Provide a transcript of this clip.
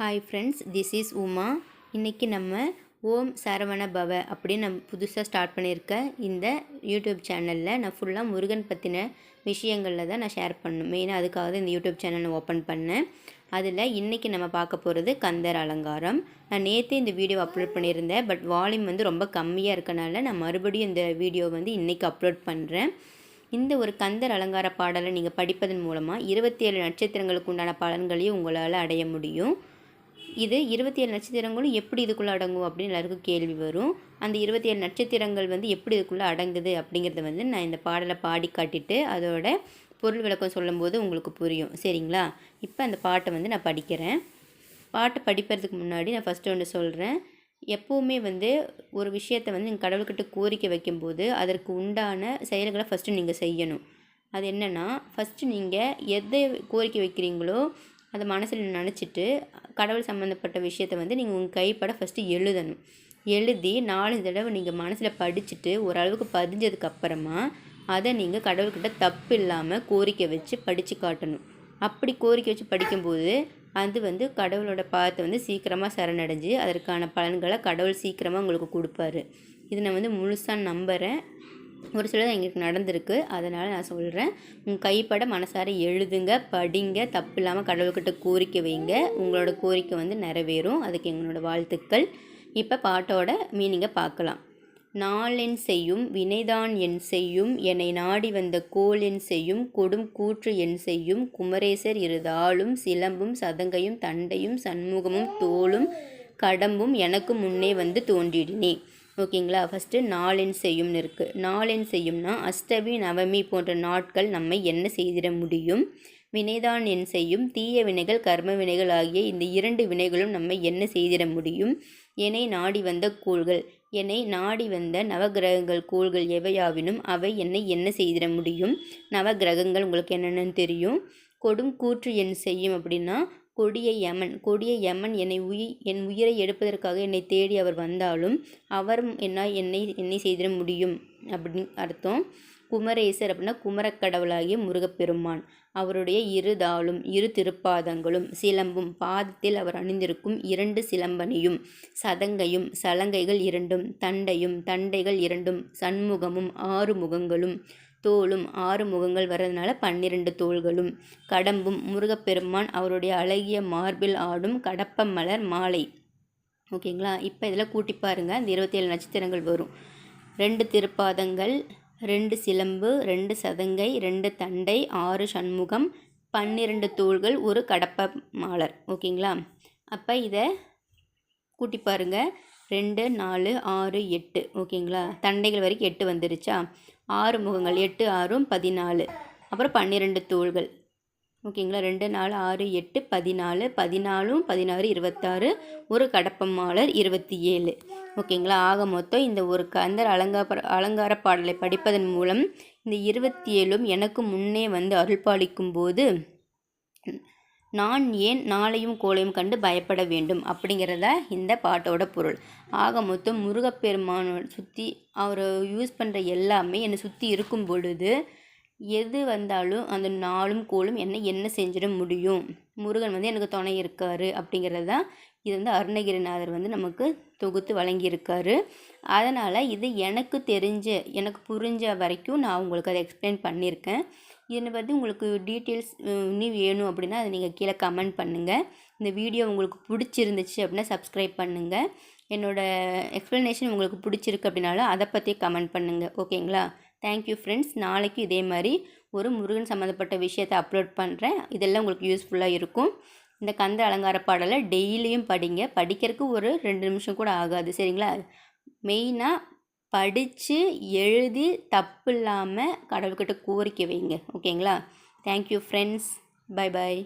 Hi friends this is Uma இன்றைக்கி நம்ம ஓம் சரவண பவ அப்படின்னு நம்ம புதுசாக ஸ்டார்ட் பண்ணியிருக்க இந்த யூடியூப் சேனலில் நான் ஃபுல்லாக முருகன் பற்றின விஷயங்களில் தான் நான் ஷேர் பண்ணணும். மெயினாக அதுக்காக தான் இந்த யூடியூப் சேனல் ஓப்பன் பண்ணேன். அதில் இன்றைக்கி நம்ம பார்க்க போகிறது கந்தர் அலங்காரம். நான் நேற்று இந்த வீடியோ அப்லோட் பண்ணியிருந்தேன் பட் வால்யூம் வந்து ரொம்ப கம்மியாக இருக்கனால நான் மறுபடியும் இந்த வீடியோ வந்து இன்றைக்கி அப்லோட் பண்ணுறேன் இந்த ஒரு கந்தர் அலங்கார பாடலை நீங்கள் படிப்பதன் மூலமாக இருபத்தி ஏழு நட்சத்திரங்களுக்கு உண்டான பலன்களையும் உங்களால் அடைய முடியும். இது இருபத்தி ஏழு நட்சத்திரங்களும் எப்படி இதுக்குள்ளே அடங்கும் அப்படின்னு எல்லாருக்கும் கேள்வி வரும். அந்த இருபத்தி ஏழு நட்சத்திரங்கள் வந்து எப்படி இதுக்குள்ளே அடங்குது அப்படிங்கிறத வந்து நான் இந்த பாடலை பாடி காட்டிட்டு அதோட பொருள் விளக்கம் சொல்லும்போது உங்களுக்கு புரியும். சரிங்களா? இப்போ அந்த பாட்டை வந்து நான் படிக்கிறேன். பாட்டை படிப்பதுக்கு முன்னாடி நான் ஃபஸ்ட்டு ஒன்று சொல்கிறேன் எப்போவுமே வந்து ஒரு விஷயத்தை வந்து நீங்கள் கடவுள்கிட்ட கோரிக்கை வைக்கும்போது அதற்கு உண்டான செயல்களை ஃபஸ்ட்டு நீங்கள் செய்யணும். அது என்னென்னா ஃபஸ்ட்டு நீங்கள் எதை கோரிக்கை வைக்கிறீங்களோ அதை மனசில் நினச்சிட்டு கடவுள் சம்மந்தப்பட்ட விஷயத்த வந்து நீங்கள் உங்கள் கைப்பட ஃபஸ்ட்டு எழுதணும். எழுதி நாலஞ்சு தடவை நீங்கள் மனசில் படிச்சுட்டு ஓரளவுக்கு பதிஞ்சதுக்கப்புறமா அதை நீங்கள் கடவுள்கிட்ட தப்பு இல்லாமல் கோரிக்கை வச்சு படித்து காட்டணும். அப்படி கோரிக்கை வச்சு படிக்கும்போது அது வந்து கடவுளோட பாதத்தை வந்து சீக்கிரமாக சரணடைஞ்சு அதற்கான பலன்களை கடவுள் சீக்கிரமாக உங்களுக்கு கொடுப்பாரு. இதை நான் வந்து முழுசாக நம்புகிறேன் ஒரு சிலது எங்களுக்கு நடந்திருக்கு. அதனால் நான் சொல்கிறேன் உங்கள் கைப்பட மனசார எழுதுங்க படிங்க தப்பு இல்லாமல் கடவுள்கிட்ட கோரிக்கை வைங்க. உங்களோட கோரிக்கை வந்து நிறைவேறும். அதுக்கு எங்களோட வாழ்த்துக்கள். இப்போ பாட்டோட மீனிங்கை பார்க்கலாம் நாளென் செய்யும் வினைதான் என் செய்யும். என்னை நாடி வந்த கோல் என் செய்யும். கொடும் கூற்று என் செய்யும். குமரேசர் இருதாலும் சிலம்பும் சதங்கையும் தண்டையும் சண்முகமும் தோளும் கடம்பும் எனக்கு முன்னே வந்து தோன்றிடினே. ஓகேங்களா? ஃபஸ்ட்டு நாளெண் செய்யும்னு இருக்குது நாளெண் செய்யும்னா அஷ்டமி நவமி போன்ற நாட்கள் நம்மை என்ன செய்திட முடியும்? வினைதான் என் செய்யும். தீய வினைகள் கர்ம வினைகள் ஆகிய இந்த இரண்டு வினைகளும் நம்மை என்ன செய்திட முடியும்? என்னை நாடி வந்த கூழ்கள். என்னை நாடி வந்த நவகிரகங்கள் கூழ்கள் எவையாவினும் அவை என்னை என்ன செய்திட முடியும்? நவகிரகங்கள் உங்களுக்கு என்னென்னு தெரியும்? கொடும் கூற்று என் செய்யும் அப்படின்னா கொடிய யமன் கொடிய யமன் என்னை உயி என் உயிரை எடுப்பதற்காக என்னை தேடி அவர் வந்தாலும் அவரும் என்ன என்னை என்னை செய்திட முடியும். அப்படின்னு அர்த்தம். குமரேசர் அப்படின்னா குமரக்கடவுளாகிய முருகப்பெருமான். அவருடைய இரு தாளும் இரு திருப்பாதங்களும் சிலம்பும் பாதத்தில் அவர் அணிந்திருக்கும் இரண்டு சிலம்பனையும் சதங்கையும் சலங்கைகள் இரண்டும் தண்டையும் தண்டைகள் இரண்டும் சண்முகமும் ஆறு முகங்களும் தோளும் ஆறு முகங்கள் வர்றதுனால பன்னிரண்டு தோள்களும். கடம்பும் முருகப்பெருமான் அவருடைய அழகிய மார்பில் ஆடும் கடப்ப மலர் மாலை. ஓகேங்களா? இப்போ இதில் கூட்டி பாருங்கள் அந்த இருபத்தேழு நட்சத்திரங்கள் வரும். ரெண்டு திருப்பாதங்கள் ரெண்டு சிலம்பு ரெண்டு சதங்கை ரெண்டு தண்டை ஆறு சண்முகம் பன்னிரெண்டு தோள்கள் ஒரு கடப்ப மாலர். ஓகேங்களா? அப்போ இதை கூட்டி பாருங்கள் ரெண்டு நாலு ஆறு எட்டு. ஓகேங்களா? தண்டைகள் வரைக்கும் எட்டு வந்துருச்சா? ஆறு முகங்கள் எட்டு ஆறும் பதினாலு. அப்புறம் பன்னிரெண்டு தூள்கள். ஓகேங்களா? ரெண்டு நாலு ஆறு எட்டு பதினாலு. பதினாலும் பதினாறு இருபத்தாறு. ஒரு கடப்பம்மாளர் இருபத்தி ஏழு ஓகேங்களா? ஆக மொத்தம் இந்த ஒரு கந்தர் அலங்கார அலங்கார பாடலை படிப்பதன் மூலம் இந்த இருபத்தி ஏழும் எனக்கு முன்னே வந்து அருள்பாலிக்கும் போது நான் ஏன் நாளையும் கோளையும் கண்டு பயப்பட வேண்டும்? அப்படிங்கிறத இந்த பாட்டோட பொருள். ஆக மொத்தம் முருகப்பெருமானோட சுற்றி அவரை யூஸ் பண்ணுற எல்லாமே என்னை சுற்றி இருக்கும் பொழுது எது வந்தாலும் அந்த நாளும் கோளும் என்னை என்ன செஞ்சிட முடியும்? முருகன் வந்து எனக்கு துணை இருக்கார் அப்படிங்கிறது தான் இது வந்து அருணகிரிநாதர் வந்து நமக்கு தொகுத்து வழங்கியிருக்காரு. அதனால் இது எனக்கு தெரிஞ்ச எனக்கு புரிஞ்ச வரைக்கும் நான் உங்களுக்கு அதை எக்ஸ்பிளைன் பண்ணியிருக்கேன். இதை பற்றி உங்களுக்கு டீட்டெயில்ஸ் இன்னும் வேணும் அப்படின்னா அதை நீங்கள் கீழே கமெண்ட் பண்ணுங்கள் இந்த வீடியோ உங்களுக்கு பிடிச்சிருந்துச்சு அப்படின்னா சப்ஸ்கிரைப் பண்ணுங்கள் என்னோடய எக்ஸ்ப்ளனேஷன் உங்களுக்கு பிடிச்சிருக்கு அப்படின்னாலும் அதை பற்றி கமெண்ட் பண்ணுங்கள் ஓகேங்களா? தேங்க்யூ ஃப்ரெண்ட்ஸ் நாளைக்கு இதே மாதிரி ஒரு முருகன் சம்மந்தப்பட்ட விஷயத்தை அப்லோட் பண்ணுறேன் இதெல்லாம் உங்களுக்கு யூஸ்ஃபுல்லாக இருக்கும். இந்த கந்த அலங்கார பாடலை டெய்லியும் படிங்க. படிக்கிறதுக்கு ஒரு ரெண்டு நிமிஷம் கூட ஆகாது. சரிங்களா? மெயினாக படித்து எழுதி தப்பு இல்லாமல் கடவுள்கிட்ட கோரிக்கை வைங்க. ஓகேங்களா? Thank you friends bye bye